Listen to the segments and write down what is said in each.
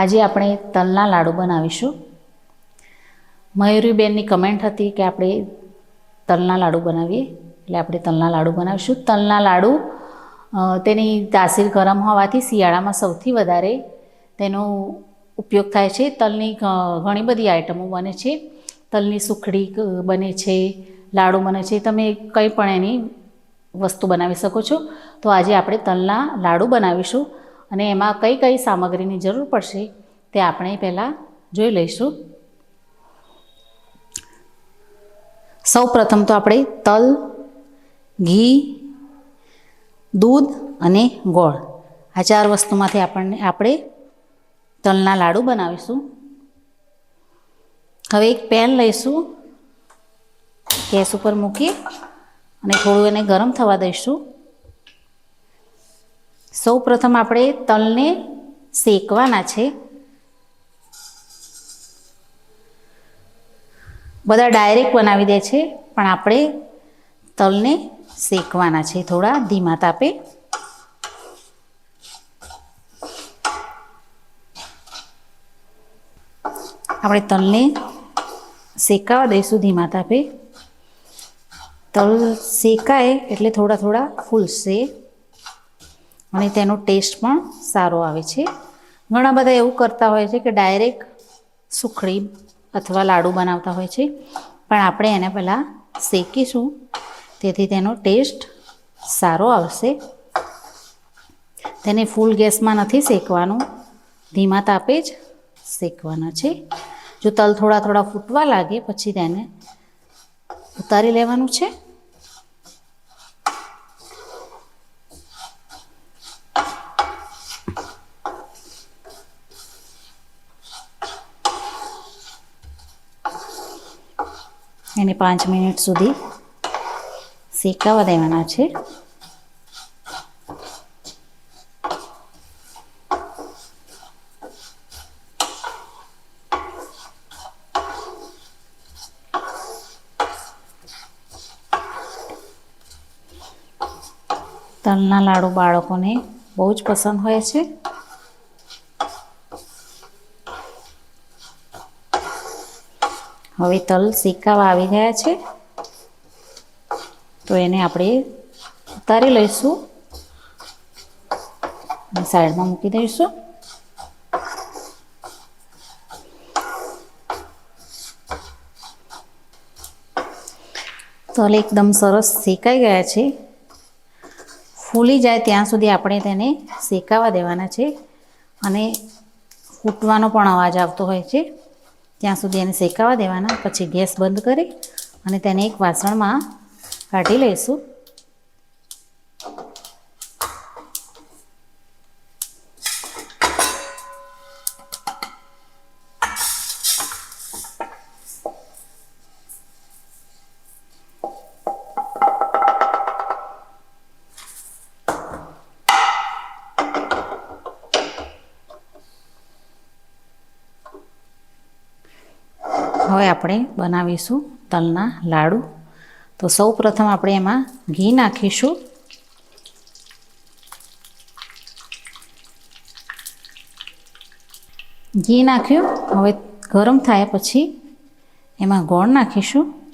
આજે આપણે તલના લાડુ બનાવીશું. મયુરીબેનની કમેન્ટ હતી કે આપણે તલના લાડુ બનાવીએ, એટલે આપણે તલના લાડુ બનાવીશું. તલના લાડુ તેની તાસીર ગરમ હોવાથી શિયાળામાં સૌથી વધારે તેનો ઉપયોગ થાય છે. તલની ઘણી બધી આઇટમો બને છે. તલની સુખડી બને છે, લાડુ બને છે. તમે કંઈ પણ એની વસ્તુ બનાવી શકો છો. તો આજે આપણે તલના લાડુ બનાવીશું. અને એમાં કઈ કઈ સામગ્રીની જરૂર પડશે તે આપણે પહેલાં જોઈ લઈશું. સૌ પ્રથમ તો આપણે તલ, ઘી, દૂધ અને ગોળ. આ ચાર વસ્તુમાંથી આપણને આપણે તલના લાડુ બનાવીશું. હવે એક પેન લઈશું, ગેસ ઉપર મૂકી અને થોડું એને ગરમ થવા દઈશું. સૌ પ્રથમ આપણે તલને શેકવાના છે. બધા ડાયરેક્ટ બનાવી દે છે, પણ આપણે તલને શેકવાના છે. થોડા ધીમા તાપે. આપણે તલને શેકાવા દઈશું ધીમા તાપે. તલ શેકાય એટલે થોડા થોડા ફૂલશે. અને તેનો ટેસ્ટ પણ સારો આવે છે. ઘણા બધા એવું કરતા હોય છે કે ડાયરેક્ટ સુખડી અથવા લાડુ બનાવતા હોય છે. પણ આપણે એને પહેલાં શેકીશું, તેથી તેનો ટેસ્ટ સારો આવશે. તેને ફૂલ ગેસમાં નથી શેકવાનું, ધીમા તાપે જ શેકવાના છે. જો તલ થોડા થોડા ફૂટવા લાગે, પછી તેને ઉતારી લેવાનું છે એને પાંચ મિનિટ સુધી શેકાવા દેવાના છે. તલના લાડુ બાળકોને બહુ જ પસંદ હોય છે. હવે તલ શેકાવા આવી ગયા છે. તો એને આપણે ઉતારી લઈશું. સાઈડમાં મૂકી દઈશું. તલ એકદમ સરસ શેકાઈ ગયા છે. ફૂલી જાય ત્યાં સુધી આપણે તેને શેકાવા દેવાના છે. અને ફૂટવાનો પણ અવાજ આવતો હોય છે. ત્યાં સુધી એને શેકાવા દેવાના, પછી ગેસ બંધ કરી અને તેને એક વાસણમાં કાઢી લઈશું. હવે આપણે બનાવીશું તલના લાડુ. તો સૌ પ્રથમ આપણે એમાં ઘી નાખીશું. ઘી નાખ્યું. હવે ગરમ થાય પછી એમાં ગોળ નાખીશું.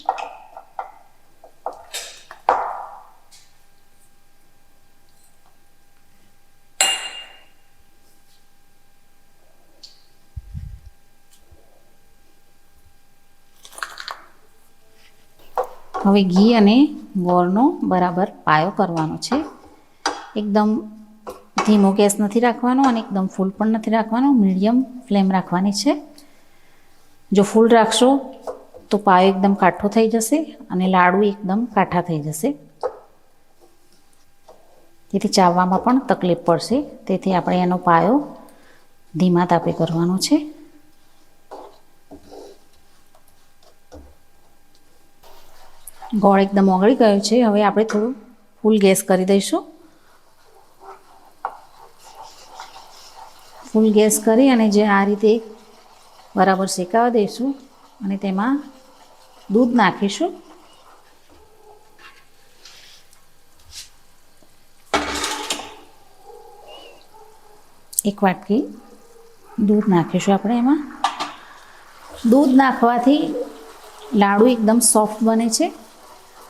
હવે ઘી અને ગોળનો બરાબર પાયો કરવાનો છે. એકદમ ધીમો ગેસ નથી રાખવાનો અને એકદમ ફૂલ પણ નથી રાખવાનો, મીડિયમ ફ્લેમ રાખવાની છે. જો ફૂલ રાખશો તો પાયો એકદમ કાઠો થઈ જશે અને લાડુ એકદમ કાઠા થઈ જશે. તેથી ચાવવામાં પણ તકલીફ પડશે. તેથી આપણે એનો પાયો ધીમા તાપે કરવાનો છે. ગોળ એકદમ ઓગળી ગયો છે. હવે આપણે થોડું ફૂલ ગેસ કરી દઈશું. ફૂલ ગેસ કરી અને જે આ રીતે બરાબર શેકાવા દઈશું અને તેમાં દૂધ નાખીશું. એક વાટકી દૂધ નાખીશું આપણે એમાં. દૂધ નાખવાથી લાડુ એકદમ સોફ્ટ બને છે.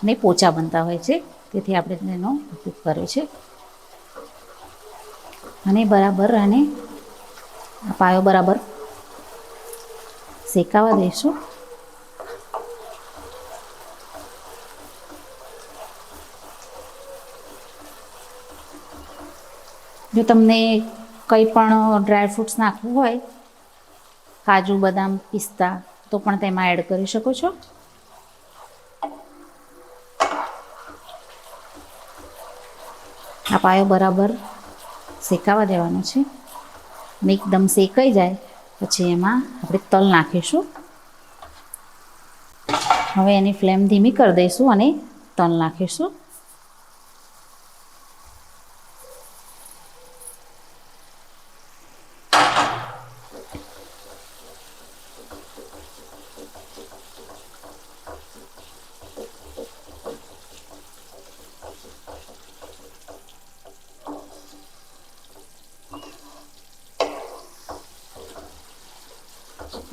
અને પોચા બનતા હોય છે. તેથી આપણે તેનો ઉપયોગ કર્યો છે. અને બરાબર આને પાયો બરાબર શેકાવા દઈશું જો તમને કંઈ પણ ડ્રાય ફ્રૂટ્સ નાખવું હોય, કાજુ, બદામ, પિસ્તા, તો પણ તેમાં એડ કરી શકો છો. આ પાયો બરાબર શેકાવા દેવાનો છે. અને એકદમ શેકાઈ જાય, પછી એમાં આપણે તલ નાખીશું. હવે એની ફ્લેમ ધીમી કરી દઈશું અને તલ નાખીશું.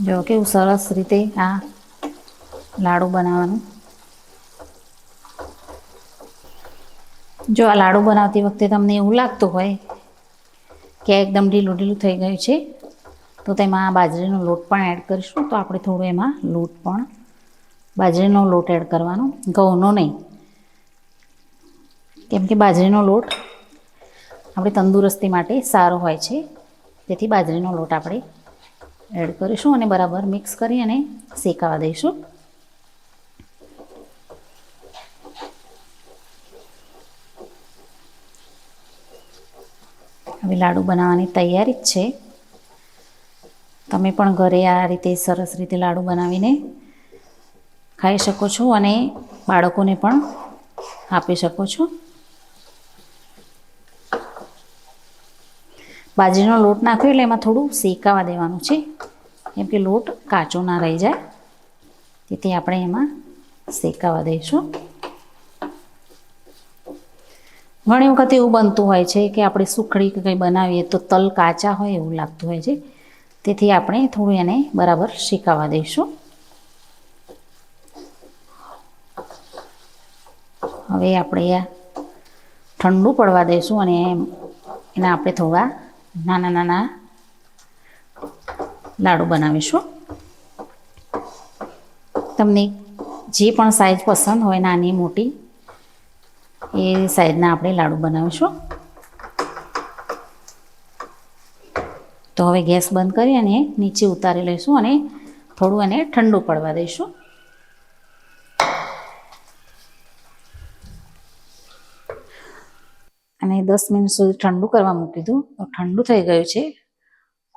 જો કેવું સરસ રીતે આ લાડુ બનાવવાનું. જો આ લાડુ બનાવતી વખતે તમને એવું લાગતું હોય કે એકદમ ઢીલું ઢીલું થઈ ગયું છે, તો તેમાં બાજરીનો લોટ પણ એડ કરીશું. તો આપણે થોડું એમાં લોટ પણ, બાજરીનો લોટ એડ કરવાનો. ઘઉંનો નહીં. કેમ કે બાજરીનો લોટ આપણી તંદુરસ્તી માટે સારો હોય છે. તેથી બાજરીનો લોટ આપણે એડ કરીશું અને બરાબર મિક્સ કરી અને શેકાવા દઈશું. હવે લાડુ બનાવવાની તૈયારી જ છે. તમે પણ ઘરે આ રીતે સરસ રીતે લાડુ બનાવીને ખાઈ શકો છો અને બાળકોને પણ આપી શકો છો. બાજરીનો લોટ નાખ્યો એટલે એમાં થોડું શેકાવા દેવાનું છે. કેમ કે લોટ કાચો ના રહી જાય. તેથી આપણે એમાં શેકાવા દઈશું. ઘણી વખત એવું બનતું હોય છે કે આપણે સુખડી કે કંઈ બનાવીએ તો તલ કાચા હોય એવું લાગતું હોય છે. તેથી આપણે થોડું એને બરાબર શેકાવા દઈશું. હવે આપણે ઠંડુ પડવા દઈશું અને એના આપણે થોડા નાના નાના લાડુ બનાવીશું. તમને જે પણ સાઈઝ પસંદ હોય નાની મોટી, એ સાઈઝના આપણે લાડુ બનાવીશું. તો હવે ગેસ બંધ કરી અને નીચે ઉતારી લઈશું અને થોડું એને ઠંડુ પડવા દઈશું અને દસ મિનિટ સુધી ઠંડુ કરવા મૂકી દીધું. ઠંડુ થઈ ગયું છે.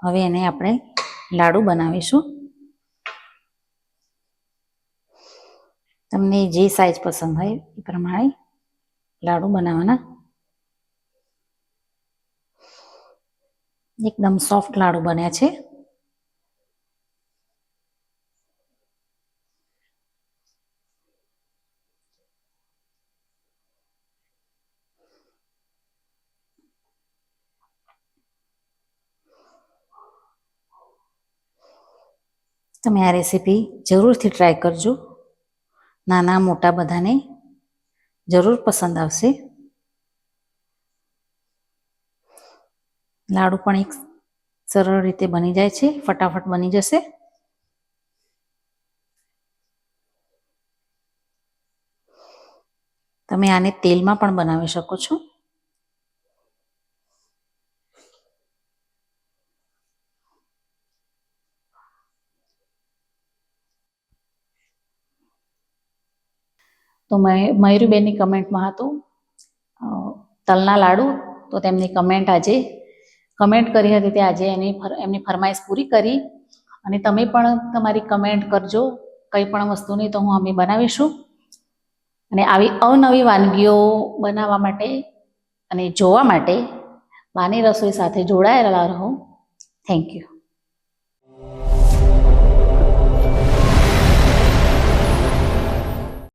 હવે એને આપણે લાડુ બનાવીશું. તમને જે સાઈઝ પસંદ હોય એ પ્રમાણે લાડુ બનાવવાના. એકદમ સોફ્ટ લાડુ બન્યા છે. તમે આ રેસીપી જરૂરથી ટ્રાય કરજો. નાના મોટા બધાને જરૂર પસંદ આવશે. લાડુ પણ એક સરળ રીતે બની જાય છે, ફટાફટ બની જશે. તમે આને તેલમાં પણ બનાવી શકો છો. તો મય- મયુરીબેનની કમેન્ટમાં હતું. તલના લાડુ. તો તેમની કમેન્ટ આજે કમેન્ટ કરી હતી તે આજે એની એમની ફરમાઈશ પૂરી કરી. અને તમે પણ તમારી કમેન્ટ કરજો. કંઈ પણ વસ્તુની તો હું અમે બનાવીશું. અને આવી અવનવી વાનગીઓ બનાવવા માટે અને જોવા માટે માની રસોઈ સાથે જોડાયેલા રહો. Thank you